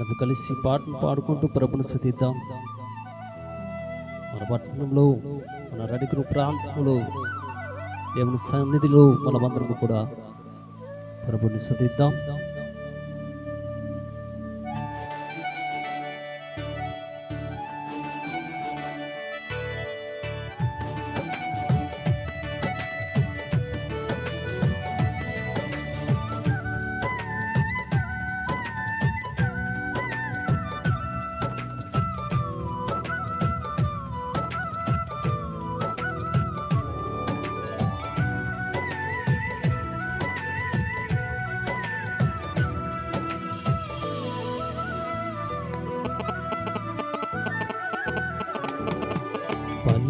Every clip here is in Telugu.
అందరూ కలిసి పాటను పాడుకుంటూ ప్రభుని స్థితిద్దాం. మన పట్టణంలో మన రణికులు ప్రాంతంలో దేవుని సన్నిధిలో మనమందరము కూడా ప్రభుని స్థుతిద్దాం.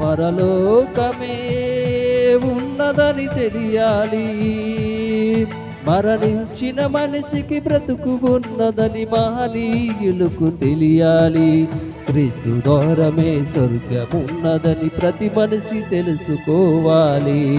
పరలోకమే ఉన్నదని తెలియాలి. మరణించిన మనిషికి బ్రతుకు ఉన్నదని మహనీయులకు తెలియాలి. క్రీస్తు దూరమే స్వర్గమున్నదని ప్రతి మనిషి తెలుసుకోవాలి.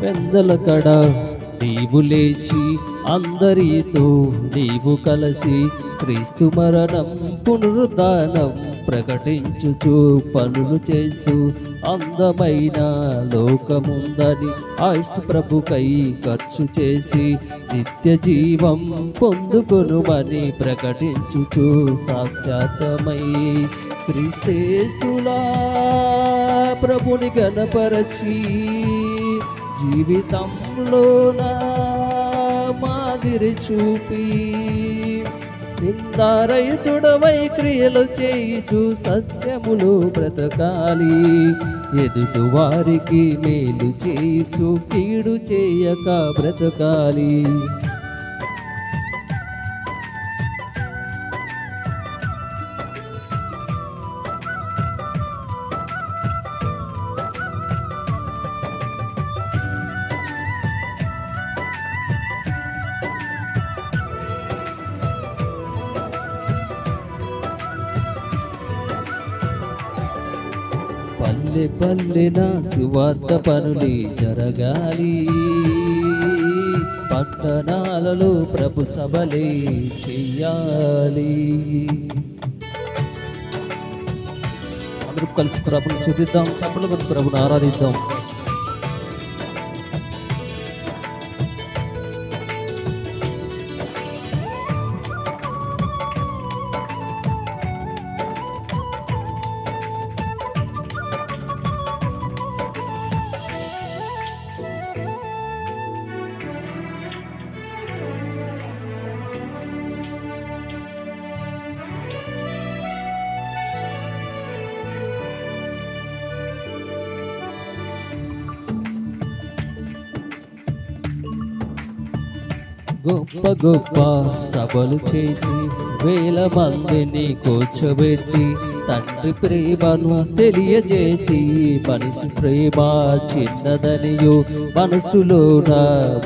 పెద్దల కడ. నీవు లేచి అందరితో నీవు కలిసి క్రీస్తు మరణం పునరుద్ధానం ప్రకటించుచు పనులు చేస్తూ అందమైన లోకముందని ఆయుష్ ప్రభుకై ఖర్చు చేసి నిత్య జీవం పొందుకొనుమని ప్రకటించుచు సాక్షాత్మై క్రీస్తేసులా ప్రభుని గణపరచి జీవితంలో నా మాదిరి చూపి నిందారయుతుడవై క్రియలు చేయుచు సత్యములు బ్రతకాలి. ఎదుటి వారికి మేలు చేయుచు కీడు చేయక బ్రతకాలి. పల్లె పల్లెన సువార్త పనులే జరగాలి. పట్టణాలలో ప్రభు సభలే చెయ్యాలి. అందరూ కలిసి ప్రభుని చూపిద్దాం చప్పలు మన ప్రభుని ఆరాధిద్దాం. గొప్ప గొప్ప సభలు చేసి వేల మందిని కూర్చోబెట్టి తండ్రి ప్రేమను తెలియజేసి మనిషి ప్రేమ చిన్నదనియు మనసులోన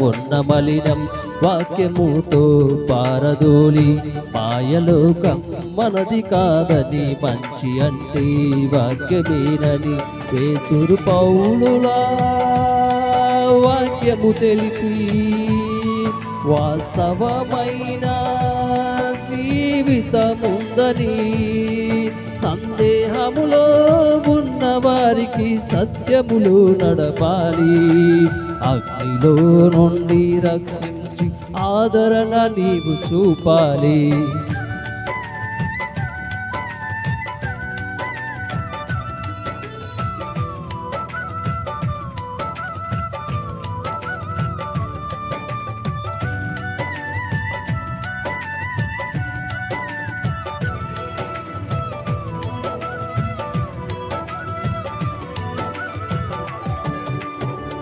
ఉన్న మలినం వాక్యముతో పారదోలి మాయలోకం మనది కాదని మంచి అంటే వాక్యమేనని పేతురు పౌలులా వాక్యము తెలిపి వాస్తవమైన జీవితముందని సందేహములో ఉన్న వారికి సత్యములు నడపాలి. అగ్నిలో నుండి రక్షించి ఆదరణ నీవు చూపాలి.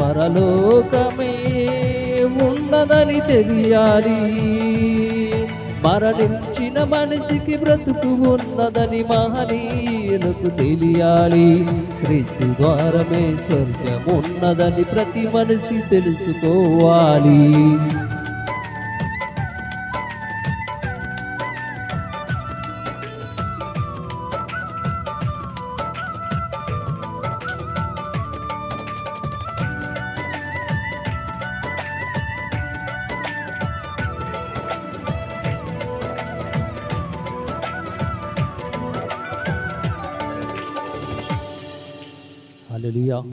పరలోకమే ఉన్నదని తెలియాలి. మరణించిన మనిషికి బ్రతుకు ఉన్నదని మహనీయులకు తెలియాలి. క్రీస్తు ద్వారమే స్వర్గం ఉన్నదని ప్రతి మనిషి తెలుసుకోవాలి.